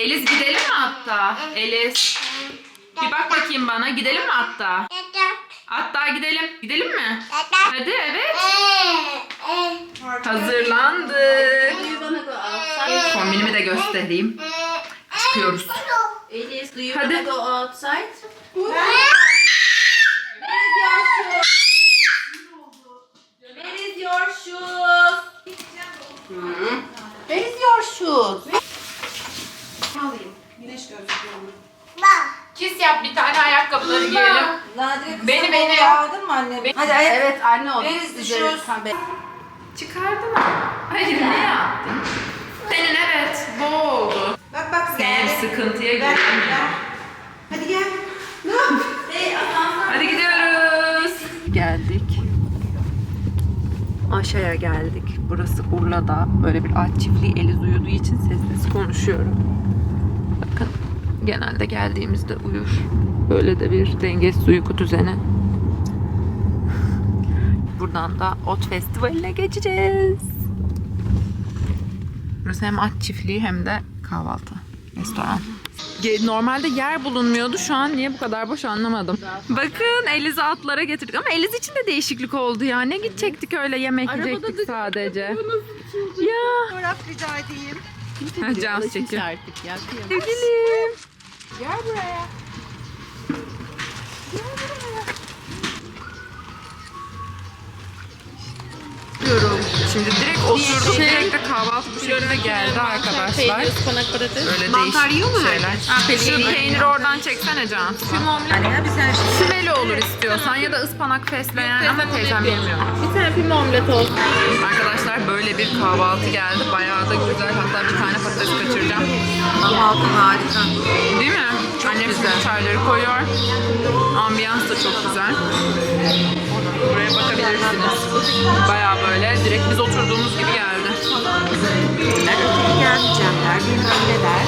Eliz gidelim mi hatta? Eliz. Bir bak bakayım bana. Gidelim mi hatta? Hatta gidelim. Gidelim mi? Hadi evet. Hazırlandık. Kombinimi de göstereyim. Çıkıyoruz. Elias, do you Hadi. go outside? Where is your shoes? Where is your shoes? Alayım. Güneş gözlüğü. Kiss yap bir tane ayakkabıları giyelim. Nadire kızım Beni, beni. Aldın mı anne? Hadi ayak. Evet anne the Güzel. shoes? Ha, be- Çıkardın mı? Hayır ne yaptın? Senin evet bu oldu. Bak bak Senin sıkıntıya girdin. ver. Hadi gel. Ne? Hadi gidiyoruz. Geldik. Aşağıya geldik. Burası Urla'da. Böyle bir ağaç çiftliği Eliz uyuduğu için sessiz konuşuyorum. Genelde geldiğimizde uyur. Böyle de bir dengesiz uyku düzeni. Buradan da Ot Festivali'ne geçeceğiz. Burası hem at çiftliği hem de kahvaltı. Restoran. Normalde yer bulunmuyordu. Şu an niye bu kadar boş anlamadım. Bakın Eliz'i atlara getirdik. Ama Eliz için de değişiklik oldu ya. Ne gidecektik öyle yemek yiyecektik sadece. Ya. Fotoğraf rica edeyim. Ha, Can Alışmış çekiyor. artık ya. kıyamam. Sevgilim. Gel buraya. Şimdi direkt oturduk. Direkt de kahvaltı bu şekilde geldi arkadaşlar. Peynir, ıspanak, patates. Böyle Mantar değişik yiyor mu şeyler. Şu peyniri oradan çeksene Can. Anne ya bir sen şey. Sümeli olur istiyorsan ya da ıspanak fesleğen ama teyzem bilmiyor. Bir tane pime omlet olsun. Arkadaşlar böyle bir kahvaltı geldi. Bayağı da güzel. Hatta bir tane patates kaçıracağım. Kahvaltı harika. Değil mi? Annem şimdi çayları koyuyor. Ambiyans da çok güzel. Buraya bakabilirsiniz. Bayağı böyle direkt biz oturduğumuz gibi geldi. Gelmeyeceğim der. Bilmem ne der.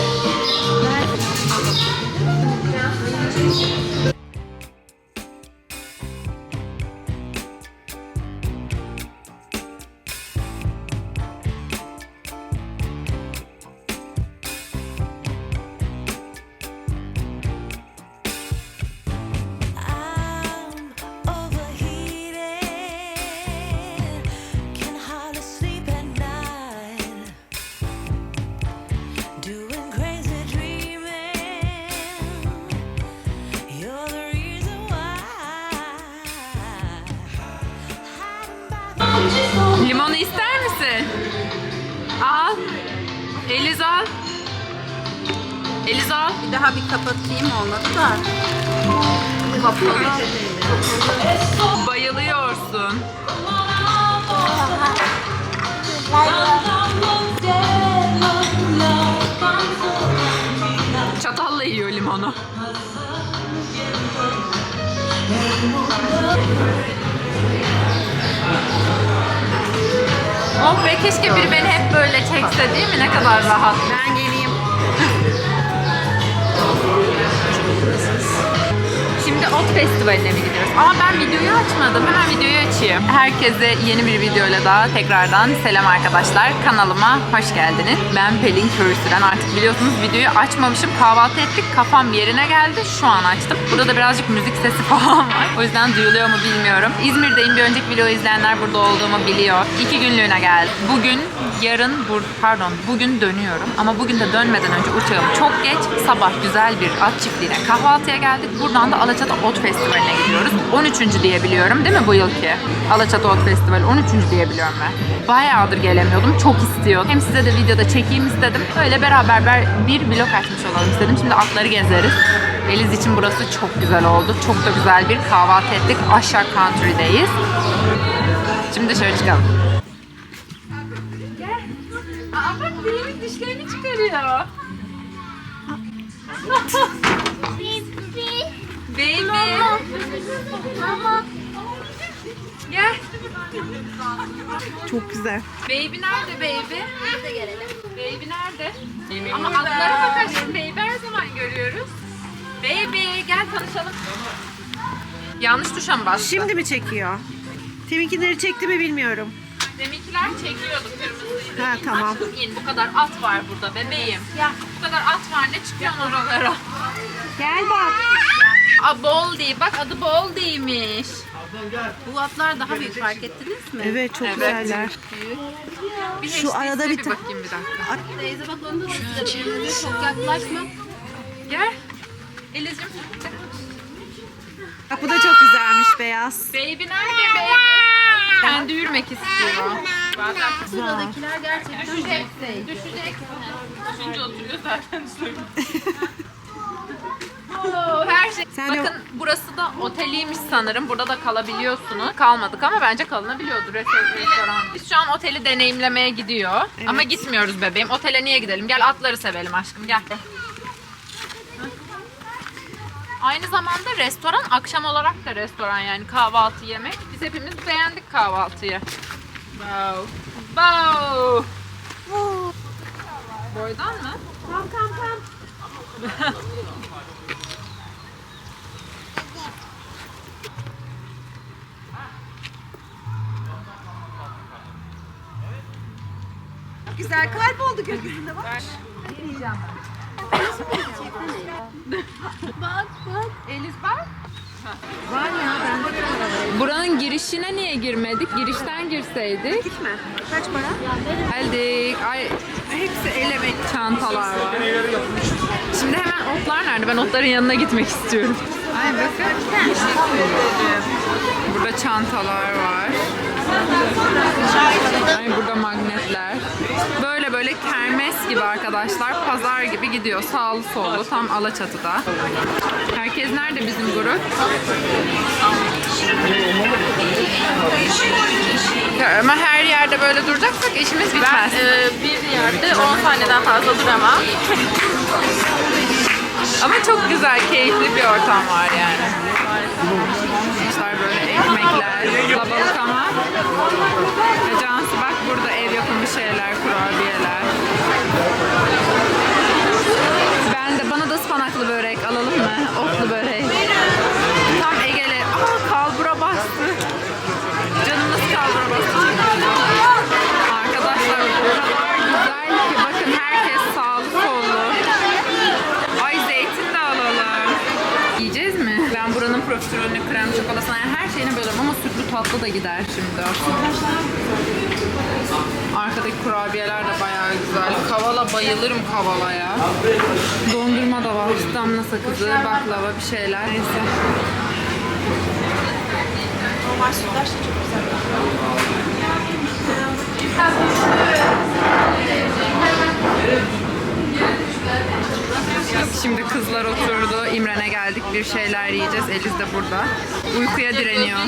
Limonu ister misin? Al. Eliz al. Eliz al. Bir daha bir kapatayım olmadı da. Kapalı. Bayılıyorsun. Çatalla yiyor limonu. Oh be keşke biri beni hep böyle çekse değil mi? Ne kadar rahat. Ben Ot Festivali'ne mi gidiyoruz? Aa ben videoyu açmadım. Hemen videoyu açayım. Herkese yeni bir videoyla daha tekrardan selam arkadaşlar. Kanalıma hoş geldiniz. Ben Pelin Körsüren. Artık biliyorsunuz videoyu açmamışım. Kahvaltı ettik. Kafam yerine geldi. Şu an açtım. Burada da birazcık müzik sesi falan var. O yüzden duyuluyor mu bilmiyorum. İzmir'deyim. Bir önceki videoyu izleyenler burada olduğumu biliyor. İki günlüğüne geldim. Bugün, yarın, bur pardon bugün dönüyorum. Ama bugün de dönmeden önce uçağım çok geç. Sabah güzel bir at çiftliğine kahvaltıya geldik. Buradan da Alaçatı Ot Festivali'ne gidiyoruz. 13. diye biliyorum değil mi bu yılki? Alaçatı Ot Festivali 13. diye biliyorum ben. Bayağıdır gelemiyordum. Çok istiyordum. Hem size de videoda çekeyim istedim. Öyle beraber ber- bir vlog açmış olalım istedim. Şimdi atları gezeriz. Eliz için burası çok güzel oldu. Çok da güzel bir kahvaltı ettik. Aşağı country'deyiz. Şimdi dışarı çıkalım. Dişlerini çıkarıyor. Baby. Gel. Çok güzel. Baby nerede baby? Biz de gelelim. Baby nerede? Ama atlara bakar şimdi baby her zaman görüyoruz. Baby gel tanışalım. Yanlış tuşa mı bastın? Şimdi mi çekiyor? Teminkileri çekti mi bilmiyorum. Deminkiler çekiyordu kırmızıydı. Ha tamam. Aç kız in bu kadar at var burada bebeğim. Ya şu kadar at var ne çıkıyorsun oralara? Gel bak. Aa Boldy bak adı Boldy'ymiş. Bu atlar daha büyük fark ettiniz mi? Evet çok Evet. güzeller. Bir Şu arada bir bir ta- bakayım bir dakika. Teyze bak onu da size çok yaklaşma. Gel. Elizciğim. Bak bu da çok güzelmiş beyaz. Baby nerede baby? Kendi yürümek istiyor. Buradakiler gerçekten Düşecek. Düşecek. Düşünce oturuyor zaten Oo, her şey. Sen de- Bakın burası da oteliymiş sanırım. Burada da kalabiliyorsunuz. Kalmadık ama bence kalınabiliyordur. Restoran. Biz şu an oteli deneyimlemeye gidiyor. Ama gitmiyoruz bebeğim. Otele niye gidelim? Gel atları sevelim aşkım gel. Aynı zamanda restoran akşam olarak da restoran yani kahvaltı yemek. Biz hepimiz beğendik kahvaltıyı. Wow. Wow. Boydan mı? Tam tam tam. Güzel kalp oldu gökyüzünde bak. Bak bak. Elis bak. Var ya bende Buranın girişine niye girmedik? Girişten girseydik. Gitme. Kaç para? Geldik. Ay Hepsi el emek. çantalar var. Şimdi hemen otlar nerede? Ben otların yanına gitmek istiyorum. Ay bakın. Burada çantalar var. Ay burada magnetler. Böyle böyle kermes gibi arkadaşlar. Pazar gibi gidiyor. Sağlı sollu. Tam Alaçatı'da. Herkes nerede bizim grup? Ya Ama her yerde böyle duracaksak işimiz bitmez. e, bir yerde 10 saniyeden fazla duramam. Ama çok güzel, keyifli bir ortam var yani. Tatlı da gider şimdi. Arkadaki kurabiyeler de bayağı güzel. Kavala bayılırım kavalaya. Dondurma da var. Damla sakızı, baklava bir şeyler. Neyse. Normal sütlaç da çok güzel. Şimdi kızlar oturdu. İmren'e geldik. Bir şeyler yiyeceğiz. Eliz de burada. Uykuya direniyor.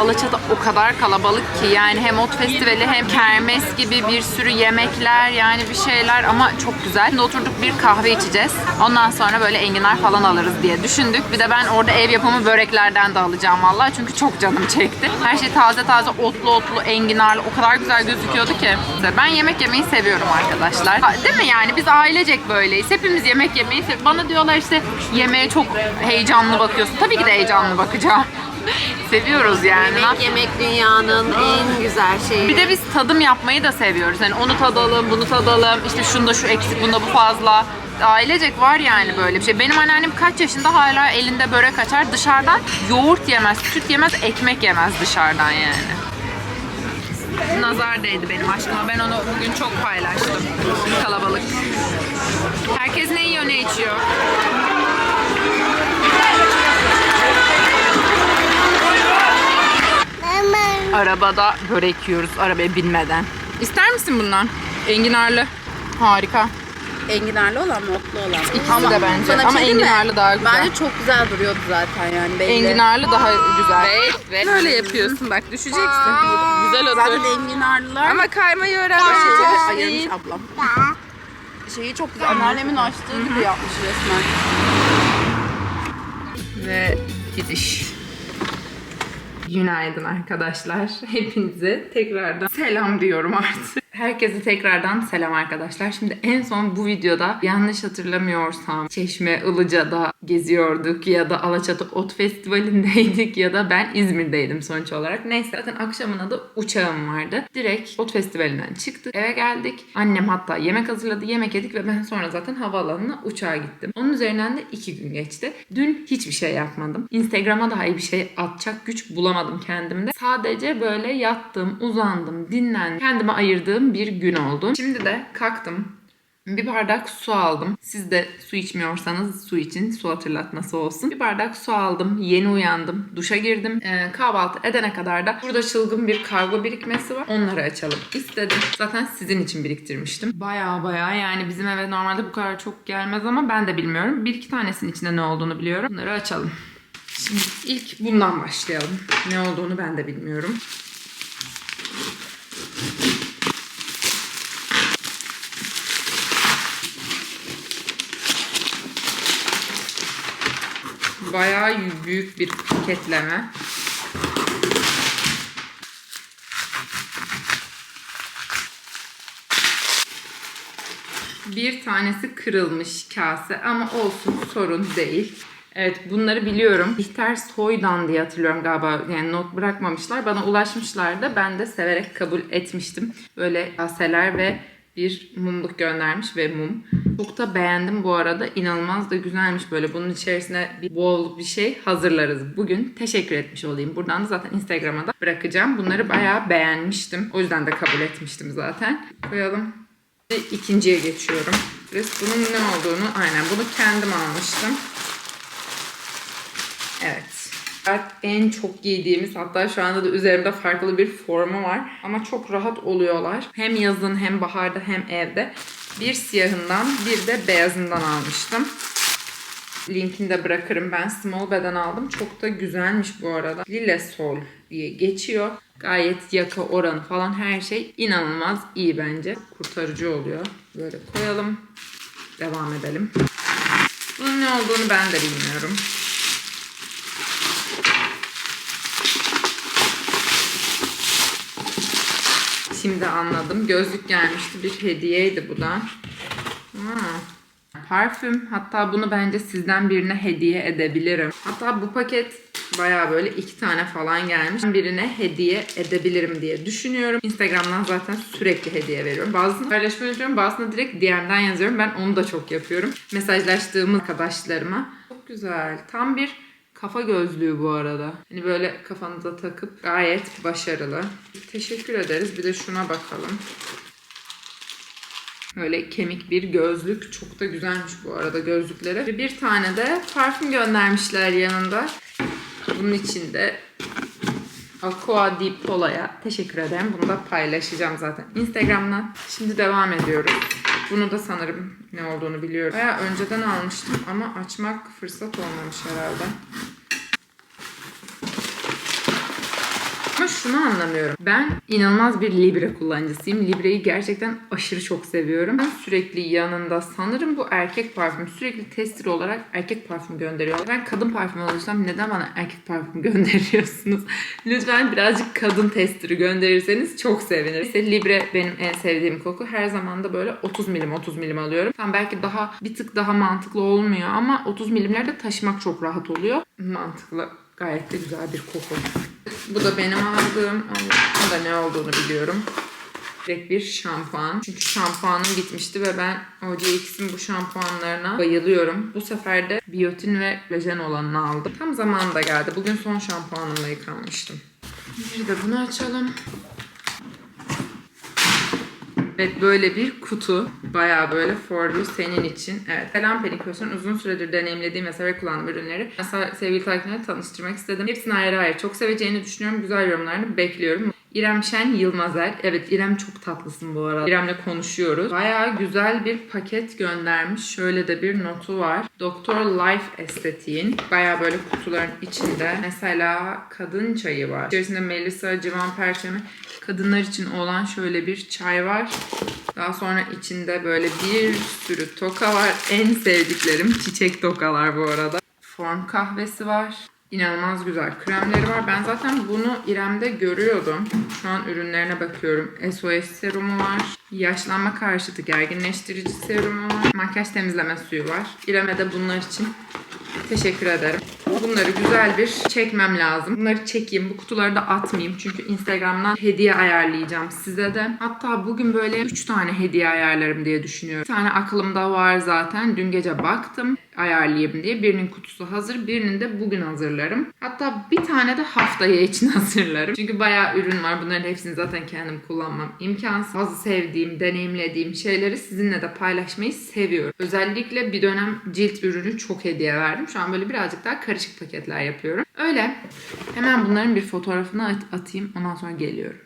Alaçatı o kadar kalabalık ki yani hem ot festivali hem kermes gibi bir sürü yemekler yani bir şeyler ama çok güzel. Şimdi oturduk bir kahve içeceğiz. Ondan sonra böyle enginar falan alırız diye düşündük. Bir de ben orada ev yapımı böreklerden de alacağım vallahi çünkü çok canım çekti. Her şey taze taze otlu otlu enginarlı o kadar güzel gözüküyordu ki. Ben yemek yemeyi seviyorum arkadaşlar. Değil mi yani biz ailecek böyleyiz. Hepimiz yemek yemeyi sev- Bana diyorlar işte yemeğe çok heyecanlı bakıyorsun. Tabii ki de heyecanlı bakacağım. Seviyoruz yani. Yemek yemek dünyanın en güzel şeyi. Bir de biz tadım yapmayı da seviyoruz. Yani onu tadalım, bunu tadalım. İşte şunda şu eksik, bunda bu fazla. Ailecek var yani böyle bir şey. Benim anneannem kaç yaşında hala elinde börek açar. Dışarıdan yoğurt yemez, süt yemez, ekmek yemez dışarıdan yani. Nazar değdi benim aşkıma. Ben onu bugün çok paylaştım. Kalabalık. Herkes ne yiyor, ne içiyor? Arabada börek yiyoruz arabaya binmeden. İster misin bundan? Enginarlı. Harika. Enginarlı olan mı otlu olan mı? İkisi de bence. sana bir Ama şey diyeyim mi? enginarlı daha güzel. Bence çok güzel duruyordu zaten yani belli. Enginarlı daha güzel. Böyle yapıyorsun bak düşeceksin. Güzel Zaten otur. enginarlılar Ama kaymayı öğrenmek şeyi ayırmış ablam. Şeyi çok güzel. Anneannemin açtığı gibi yapmış resmen. Ve gidiş. Günaydın arkadaşlar. Hepinize tekrardan selam diyorum artık. Herkese tekrardan selam arkadaşlar. Şimdi en son bu videoda yanlış hatırlamıyorsam Çeşme Ilıca'da geziyorduk ya da Alaçatı Ot Festivali'ndeydik ya da ben İzmir'deydim sonuç olarak. Neyse zaten akşamına da uçağım vardı. Direkt Ot Festivali'nden çıktık eve geldik. Annem hatta yemek hazırladı yemek yedik ve ben sonra zaten havaalanına uçağa gittim. Onun üzerinden de iki gün geçti. Dün hiçbir şey yapmadım. Instagram'a dahi bir şey atacak güç bulamadım kendimde. Sadece böyle yattım, uzandım, dinlendim. Kendime ayırdığım bir gün oldu. Şimdi de kalktım. Bir bardak su aldım. Siz de su içmiyorsanız su için su hatırlatması olsun. Bir bardak su aldım. Yeni uyandım. Duşa girdim. Ee, kahvaltı edene kadar da burada çılgın bir kargo birikmesi var. Onları açalım istedim. Zaten sizin için biriktirmiştim. Baya baya yani bizim eve normalde bu kadar çok gelmez ama ben de bilmiyorum. Bir iki tanesinin içinde ne olduğunu biliyorum. Bunları açalım. Şimdi ilk bundan başlayalım. Ne olduğunu ben de bilmiyorum. Bayağı büyük bir paketleme. Bir tanesi kırılmış kase ama olsun sorun değil. Evet bunları biliyorum. Bihter Soydan diye hatırlıyorum galiba. Yani not bırakmamışlar. Bana ulaşmışlardı. Ben de severek kabul etmiştim. Böyle kaseler ve bir mumluk göndermiş ve mum. Çok da beğendim bu arada. İnanılmaz da güzelmiş böyle. Bunun içerisine bir bol bir şey hazırlarız bugün. Teşekkür etmiş olayım. Buradan da zaten Instagram'a da bırakacağım. Bunları bayağı beğenmiştim. O yüzden de kabul etmiştim zaten. Koyalım. Ve ikinciye geçiyorum. Biz bunun ne olduğunu aynen bunu kendim almıştım. Evet. En çok giydiğimiz hatta şu anda da üzerimde farklı bir formu var. Ama çok rahat oluyorlar. Hem yazın hem baharda hem evde. Bir siyahından bir de beyazından almıştım. Linkini de bırakırım. Ben small beden aldım. Çok da güzelmiş bu arada. Lille Sol diye geçiyor. Gayet yaka oranı falan her şey inanılmaz iyi bence. Kurtarıcı oluyor. Böyle koyalım. Devam edelim. Bunun ne olduğunu ben de bilmiyorum. Şimdi anladım. Gözlük gelmişti. Bir hediyeydi bu da. Ha. Parfüm. Hatta bunu bence sizden birine hediye edebilirim. Hatta bu paket baya böyle iki tane falan gelmiş. Birine hediye edebilirim diye düşünüyorum. Instagram'dan zaten sürekli hediye veriyorum. Bazısını paylaşmayı unutuyorum. Bazısını direkt DM'den yazıyorum. Ben onu da çok yapıyorum. Mesajlaştığım arkadaşlarıma. Çok güzel. Tam bir kafa gözlüğü bu arada. Hani böyle kafanıza takıp gayet başarılı. Teşekkür ederiz. Bir de şuna bakalım. Böyle kemik bir gözlük. Çok da güzelmiş bu arada gözlükleri. Ve bir tane de parfüm göndermişler yanında. Bunun içinde Aqua di Pola'ya teşekkür ederim. Bunu da paylaşacağım zaten Instagram'dan. Şimdi devam ediyoruz. Bunu da sanırım ne olduğunu biliyorum. Baya önceden almıştım ama açmak fırsat olmamış herhalde. Şunu anlamıyorum. Ben inanılmaz bir Libre kullanıcısıyım. Libre'yi gerçekten aşırı çok seviyorum. Ben sürekli yanında sanırım bu erkek parfüm. Sürekli tester olarak erkek parfüm gönderiyor. Ben kadın parfüm alırsam neden bana erkek parfüm gönderiyorsunuz? Lütfen birazcık kadın testeri gönderirseniz çok sevinirim. İşte Libre benim en sevdiğim koku. Her zaman da böyle 30 milim 30 milim alıyorum. Tam belki daha bir tık daha mantıklı olmuyor ama 30 milimlerde taşımak çok rahat oluyor. Mantıklı. Gayet de güzel bir koku. Bu da benim aldığım. Onun da ne olduğunu biliyorum. Direkt bir şampuan. Çünkü şampuanım gitmişti ve ben OGX'in bu şampuanlarına bayılıyorum. Bu sefer de biyotin ve kolajen olanını aldım. Tam zamanında geldi. Bugün son şampuanımla yıkanmıştım. Bir de bunu açalım. Evet böyle bir kutu. Bayağı böyle forlu senin için. Evet. Selam Pelin Köşk'ün uzun süredir deneyimlediğim ve severek kullandığım ürünleri mesela sevgili takipçilerine tanıştırmak istedim. Hepsini ayrı ayrı çok seveceğini düşünüyorum. Güzel yorumlarını bekliyorum. İrem Şen Yılmazer. Evet İrem çok tatlısın bu arada. İrem'le konuşuyoruz. Bayağı güzel bir paket göndermiş. Şöyle de bir notu var. Doktor Life Estetiğin. Bayağı böyle kutuların içinde. Mesela kadın çayı var. İçerisinde Melisa, Civan Perçemi. Kadınlar için olan şöyle bir çay var. Daha sonra içinde böyle bir sürü toka var. En sevdiklerim çiçek tokalar bu arada. Form kahvesi var. İnanılmaz güzel kremleri var. Ben zaten bunu İrem'de görüyordum. Şu an ürünlerine bakıyorum. SOS serumu var. Yaşlanma karşıtı gerginleştirici serumu var. Makyaj temizleme suyu var. İrem'e de bunlar için Teşekkür ederim. Bunları güzel bir çekmem lazım. Bunları çekeyim. Bu kutuları da atmayayım. Çünkü Instagram'dan hediye ayarlayacağım size de. Hatta bugün böyle 3 tane hediye ayarlarım diye düşünüyorum. Bir tane aklımda var zaten. Dün gece baktım ayarlayayım diye. Birinin kutusu hazır. Birinin de bugün hazırlarım. Hatta bir tane de haftaya için hazırlarım. Çünkü bayağı ürün var. Bunların hepsini zaten kendim kullanmam imkansız. Bazı sevdiğim, deneyimlediğim şeyleri sizinle de paylaşmayı seviyorum. Özellikle bir dönem cilt ürünü çok hediye verdim. Şu an böyle birazcık daha karışık paketler yapıyorum. Öyle. Hemen bunların bir fotoğrafını at- atayım. Ondan sonra geliyorum.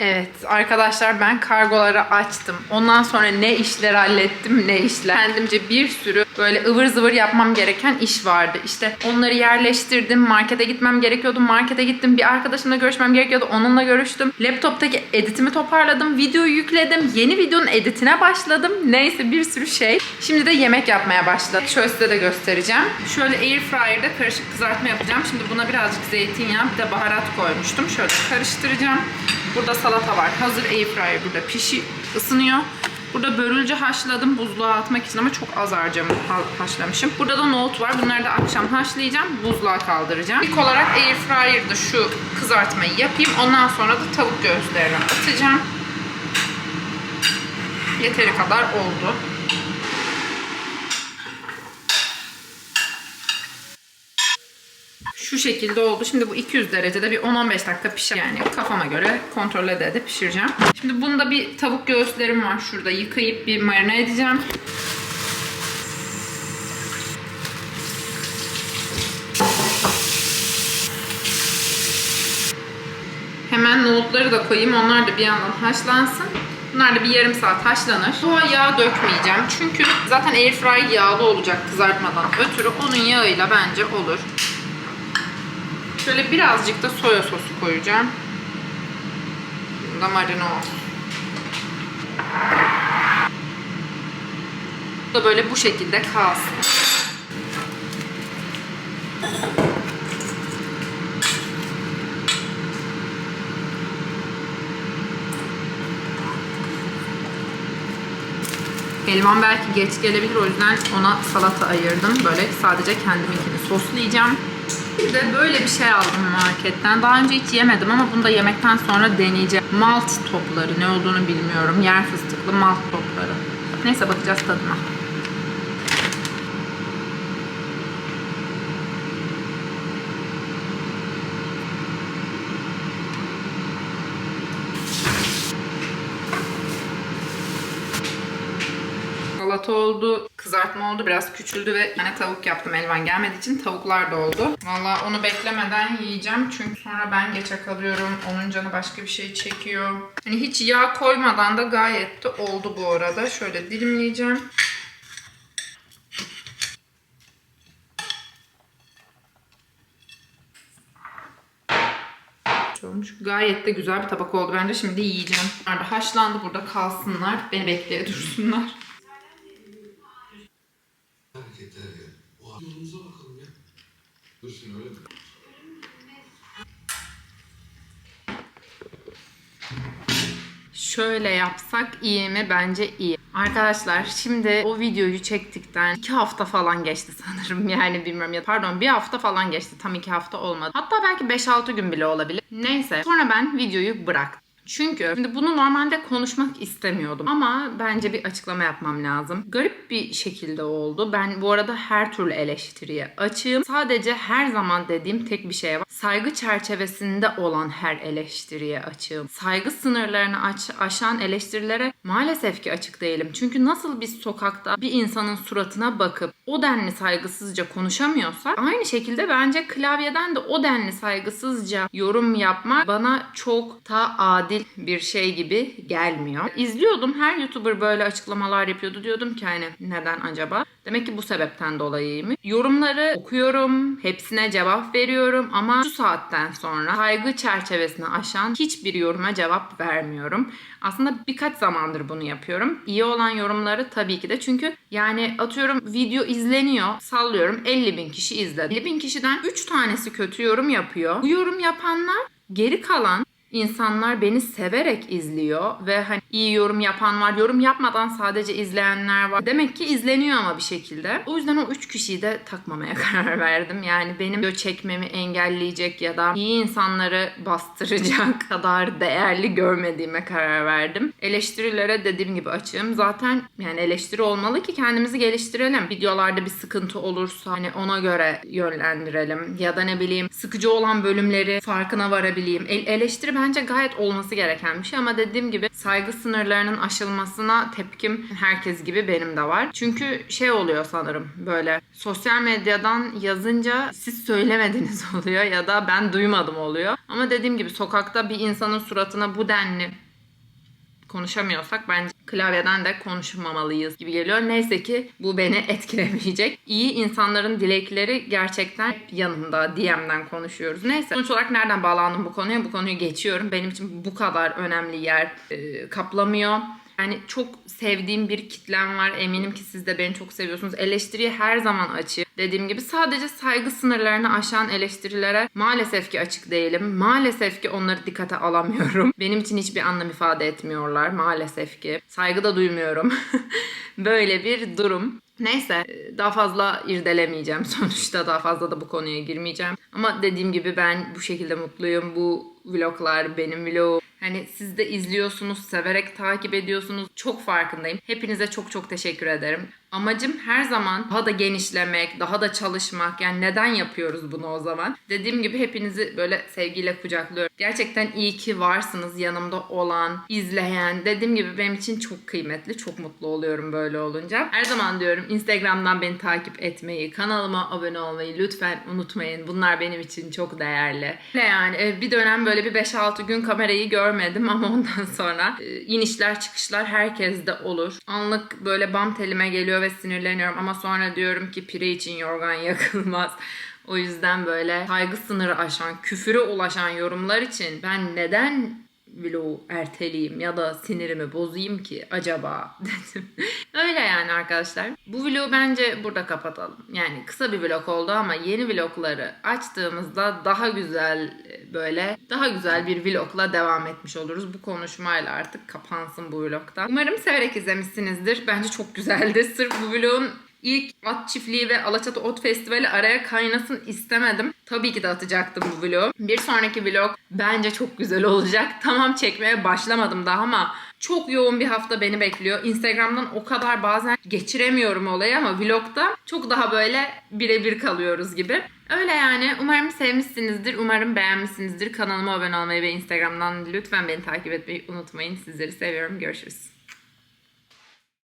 Evet arkadaşlar ben kargoları açtım. Ondan sonra ne işler hallettim ne işler. Kendimce bir sürü böyle ıvır zıvır yapmam gereken iş vardı. İşte onları yerleştirdim. Markete gitmem gerekiyordu. Markete gittim. Bir arkadaşımla görüşmem gerekiyordu. Onunla görüştüm. Laptoptaki editimi toparladım. Videoyu yükledim. Yeni videonun editine başladım. Neyse bir sürü şey. Şimdi de yemek yapmaya başladım. Şöyle size de göstereceğim. Şöyle airfryer'da karışık kızartma yapacağım. Şimdi buna birazcık zeytinyağı bir de baharat koymuştum. Şöyle karıştıracağım. Burada salata var. Hazır airfryer burada pişi ısınıyor. Burada börülce haşladım buzluğa atmak için ama çok az harcam ha- haşlamışım. Burada da nohut var. Bunları da akşam haşlayacağım. Buzluğa kaldıracağım. İlk olarak airfryer'da şu kızartmayı yapayım. Ondan sonra da tavuk göğüslerini atacağım. Yeteri kadar oldu. Şu şekilde oldu. Şimdi bu 200 derecede bir 10-15 dakika pişer. Yani kafama göre kontrol ede ede pişireceğim. Şimdi bunda bir tavuk göğüslerim var şurada. Yıkayıp bir marine edeceğim. Hemen nohutları da koyayım. Onlar da bir yandan haşlansın. Bunlar da bir yarım saat haşlanır. Soğa yağ dökmeyeceğim. Çünkü zaten airfryer yağlı olacak kızartmadan ötürü. Onun yağıyla bence olur. Şöyle birazcık da soya sosu koyacağım. Bunda marine olsun. Bu da böyle bu şekilde kalsın. Elvan belki geç gelebilir o yüzden ona salata ayırdım. Böyle sadece kendiminkini soslayacağım. Bir de böyle bir şey aldım marketten. Daha önce hiç yemedim ama bunu da yemekten sonra deneyeceğim. Malt topları ne olduğunu bilmiyorum. Yer fıstıklı malt topları. Neyse bakacağız tadına. Salata oldu, kızartma oldu, biraz küçüldü ve yine tavuk yaptım elvan gelmediği için tavuklar da oldu. Valla onu beklemeden yiyeceğim çünkü sonra ben geçe kalıyorum. Onun canı başka bir şey çekiyor. Hani hiç yağ koymadan da gayet de oldu bu arada. Şöyle dilimleyeceğim. olmuş. Gayet de güzel bir tabak oldu bence. Şimdi yiyeceğim. Haşlandı burada kalsınlar. Beni bekleye dursunlar. hareketler ya. O yolumuza bakalım ya. Dur şimdi öyle mi? Şöyle yapsak iyi mi? Bence iyi. Arkadaşlar şimdi o videoyu çektikten iki hafta falan geçti sanırım. Yani bilmiyorum ya pardon bir hafta falan geçti. Tam iki hafta olmadı. Hatta belki 5-6 gün bile olabilir. Neyse sonra ben videoyu bıraktım. Çünkü şimdi bunu normalde konuşmak istemiyordum ama bence bir açıklama yapmam lazım. Garip bir şekilde oldu. Ben bu arada her türlü eleştiriye açığım. Sadece her zaman dediğim tek bir şey var. Saygı çerçevesinde olan her eleştiriye açığım. Saygı sınırlarını aç, aşan eleştirilere maalesef ki açık değilim. Çünkü nasıl biz sokakta bir insanın suratına bakıp o denli saygısızca konuşamıyorsak aynı şekilde bence klavyeden de o denli saygısızca yorum yapmak bana çok daha adil bir şey gibi gelmiyor. İzliyordum her YouTuber böyle açıklamalar yapıyordu. Diyordum ki hani neden acaba? Demek ki bu sebepten dolayıymış. Yorumları okuyorum, hepsine cevap veriyorum ama şu saatten sonra saygı çerçevesini aşan hiçbir yoruma cevap vermiyorum. Aslında birkaç zamandır bunu yapıyorum. İyi olan yorumları tabii ki de çünkü yani atıyorum video izleniyor, sallıyorum 50 bin kişi izledi. 50 bin kişiden 3 tanesi kötü yorum yapıyor. Bu yorum yapanlar geri kalan insanlar beni severek izliyor ve hani iyi yorum yapan var, yorum yapmadan sadece izleyenler var. Demek ki izleniyor ama bir şekilde. O yüzden o üç kişiyi de takmamaya karar verdim. Yani benim video çekmemi engelleyecek ya da iyi insanları bastıracak kadar değerli görmediğime karar verdim. Eleştirilere dediğim gibi açığım. Zaten yani eleştiri olmalı ki kendimizi geliştirelim. Videolarda bir sıkıntı olursa hani ona göre yönlendirelim. Ya da ne bileyim sıkıcı olan bölümleri farkına varabileyim. El- eleştiri bence gayet olması gereken bir şey ama dediğim gibi saygı sınırlarının aşılmasına tepkim herkes gibi benim de var. Çünkü şey oluyor sanırım böyle sosyal medyadan yazınca siz söylemediniz oluyor ya da ben duymadım oluyor. Ama dediğim gibi sokakta bir insanın suratına bu denli konuşamıyorsak bence klavyeden de konuşmamalıyız gibi geliyor. Neyse ki bu beni etkilemeyecek. İyi insanların dilekleri gerçekten yanımda. DM'den konuşuyoruz. Neyse. Sonuç olarak nereden bağlandım bu konuya? Bu konuyu geçiyorum. Benim için bu kadar önemli yer e, kaplamıyor. Yani çok sevdiğim bir kitlem var. Eminim ki siz de beni çok seviyorsunuz. Eleştiriye her zaman açığım. Dediğim gibi sadece saygı sınırlarını aşan eleştirilere maalesef ki açık değilim. Maalesef ki onları dikkate alamıyorum. Benim için hiçbir anlam ifade etmiyorlar maalesef ki. Saygı da duymuyorum. Böyle bir durum. Neyse daha fazla irdelemeyeceğim sonuçta daha fazla da bu konuya girmeyeceğim. Ama dediğim gibi ben bu şekilde mutluyum. Bu vloglar benim vlogum. Hani siz de izliyorsunuz, severek takip ediyorsunuz. Çok farkındayım. Hepinize çok çok teşekkür ederim. Amacım her zaman daha da genişlemek, daha da çalışmak. Yani neden yapıyoruz bunu o zaman? Dediğim gibi hepinizi böyle sevgiyle kucaklıyorum. Gerçekten iyi ki varsınız yanımda olan, izleyen. Dediğim gibi benim için çok kıymetli. Çok mutlu oluyorum böyle olunca. Her zaman diyorum Instagram'dan beni takip etmeyi, kanalıma abone olmayı lütfen unutmayın. Bunlar benim için çok değerli. Ve yani e, bir dönem böyle bir 5-6 gün kamerayı görmedim ama ondan sonra e, inişler çıkışlar herkeste olur. Anlık böyle bam telime geliyor ve sinirleniyorum ama sonra diyorum ki pire için yorgan yakılmaz. O yüzden böyle saygı sınırı aşan, küfüre ulaşan yorumlar için ben neden vlogu erteleyeyim ya da sinirimi bozayım ki acaba dedim. Öyle yani arkadaşlar. Bu vlogu bence burada kapatalım. Yani kısa bir vlog oldu ama yeni vlogları açtığımızda daha güzel e, böyle daha güzel bir vlogla devam etmiş oluruz. Bu konuşmayla artık kapansın bu vlogda. Umarım severek izlemişsinizdir. Bence çok güzeldi. Sırf bu vlogun İlk at çiftliği ve Alaçatı Ot Festivali araya kaynasın istemedim. Tabii ki de atacaktım bu vlog. Bir sonraki vlog bence çok güzel olacak. Tamam çekmeye başlamadım daha ama çok yoğun bir hafta beni bekliyor. Instagram'dan o kadar bazen geçiremiyorum olayı ama vlogda çok daha böyle birebir kalıyoruz gibi. Öyle yani. Umarım sevmişsinizdir. Umarım beğenmişsinizdir. Kanalıma abone olmayı ve Instagram'dan lütfen beni takip etmeyi unutmayın. Sizleri seviyorum. Görüşürüz.